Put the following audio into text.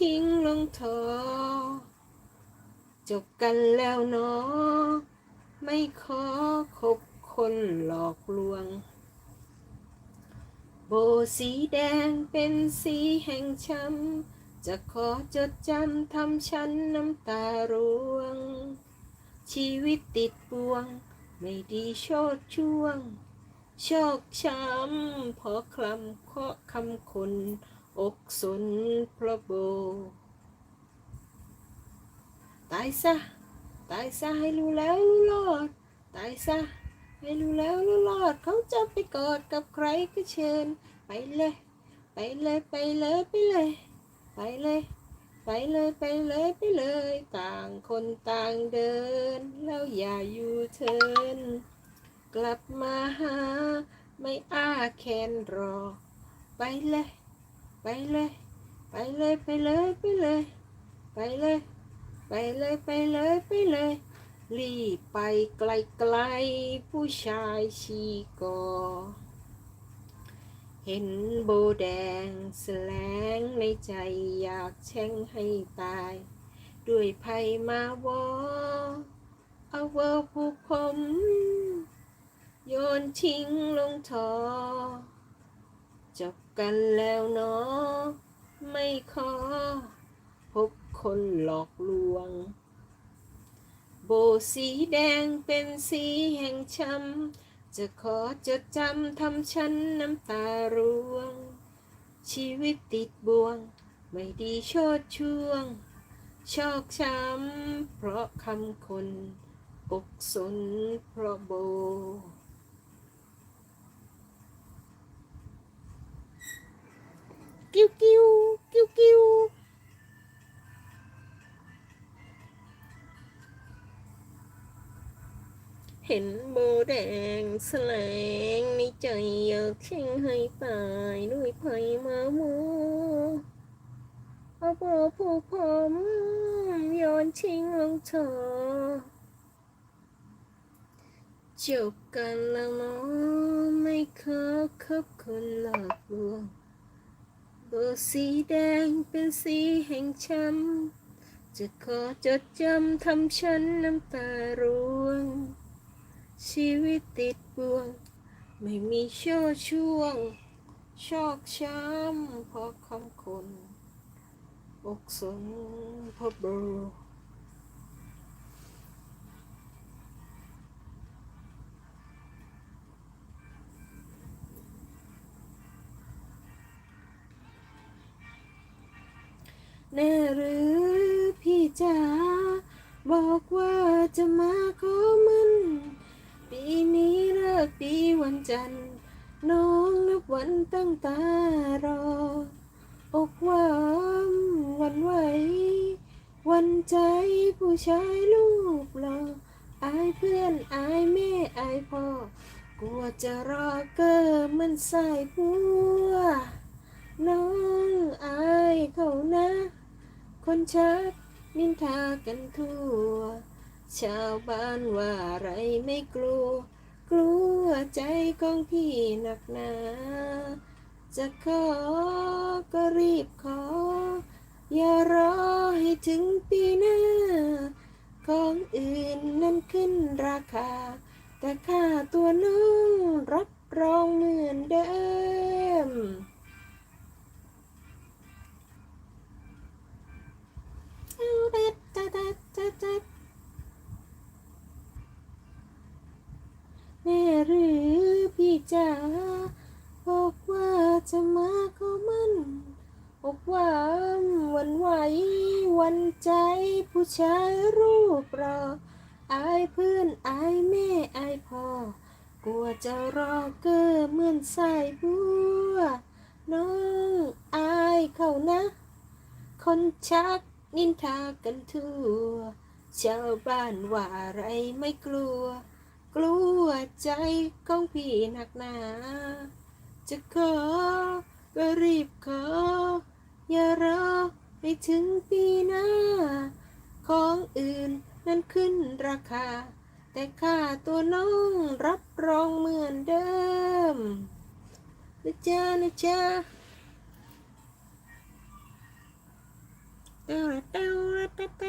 ทิ้งลงทอ จบกันแล้วเนาะไม่ขอคบคนหลอกลวง โบสีแดงเป็นสีแห่งช้ำ จะขอจดจำทำฉันน้ำตาร่วง ชีวิตติดบ่วง ไม่ดีโชดช่วง โชคช้ำพราะคลำเคาะคำคน อกสนพระโบตายซะตายซะให้รู้แล้วรู้รอดตายซะให้รู้แล้วรู้รอดเขาจะไปกอดกับใครก็เชิญ ไปเลย ไปเลยไปเลยไปเลย ไปเลย ไปเลยไปเลยไปเลย ต่างคนต่างเดิน แล้วอย่าอยู่เทินกลับมาหา ไม่อ้าแคนรอ ไปเลย เลย ไปเลยไปเลยไปเลย ไปเลย ไปเลยไปเลยไปเลยรีบไปไกลๆผู้ชายชีกอ เห็นโบแดงแสลงในใจอยากแช่งให้ตาย ด้วยภัยมาวอเอาเวอผูกผม โยนทิ้งลงทอ จบกันแล้วเนาะไม่ขอ พบคนหลอกลวง โบสีแดงเป็นสีแห่งช้ำจะขอจดจำทำฉันน้ำตาร่วง ชีวิตติดบ่วง ไม่ดีโชดช่วง ชอกช้ำเพราะคำคนอกสนเพราะโบ กิ้วกิ้วกิ้วกิ้วเห็นโบแดงแสลงในใจอยากแช่งให้ตายด้วยภัยมาโมเอาโบผูกผมโยนทิ้งลงเธอจบกันแล้วเนาะไม่ขอคบคนหลอกลวง เบอร์สีแดงเป็นสีแห่งช้ำจะขอจดจำทำฉันน้ำตาร่วง ชีวิตติดบ่วง ไม่มีโชว์ช่วง ชอกช้ำเพราะคำคนอกสนพะเบอร์ แน่หรือพี่จ๋าบอกว่าจะมาขอมัน ปีนี้เลิกดีวันจันทร์ น้องนับวันตั้งตารอ อกวามวันไหว วันใจผู้ชายรูปหล่ออายเพื่อนอายแม่อายพ่อกลัวจะรอเกอมันใส่ผัว น้องอายเขานะ คนชักนินทากันทั่ว ชาวบ้านว่าอะไรไม่กลัว กลัวใจของพี่หนักหนา จะขอก็รีบขอ อย่ารอให้ถึงปีหน้า ของอื่นนั้นขึ้นราคา แต่ค่าตัวน้องรับรองเหมือนเดิม หรือพี่จ๋าบอกว่าจะมาขอมันอกหวามวันไหววันใจผู้ชายรูปรออายเพื่อนอายแม่อายพ่อกลัวจะรอเกอเหมือนใส่บัวน้องอายเขานะ คนชักนินทากันทั่วชาวบ้านว่าอะไรไม่กลัว กลัวใจของพี่หนักหนา จะขอก็รีบขอ อย่ารอให้ถึงปีหน้า ของอื่นนั้นขึ้นราคา แต่ค่าตัวน้องรับรองเหมือนเดิมนะจ๊ะนะจ๊ะเต้าเต้าเต้าเต้า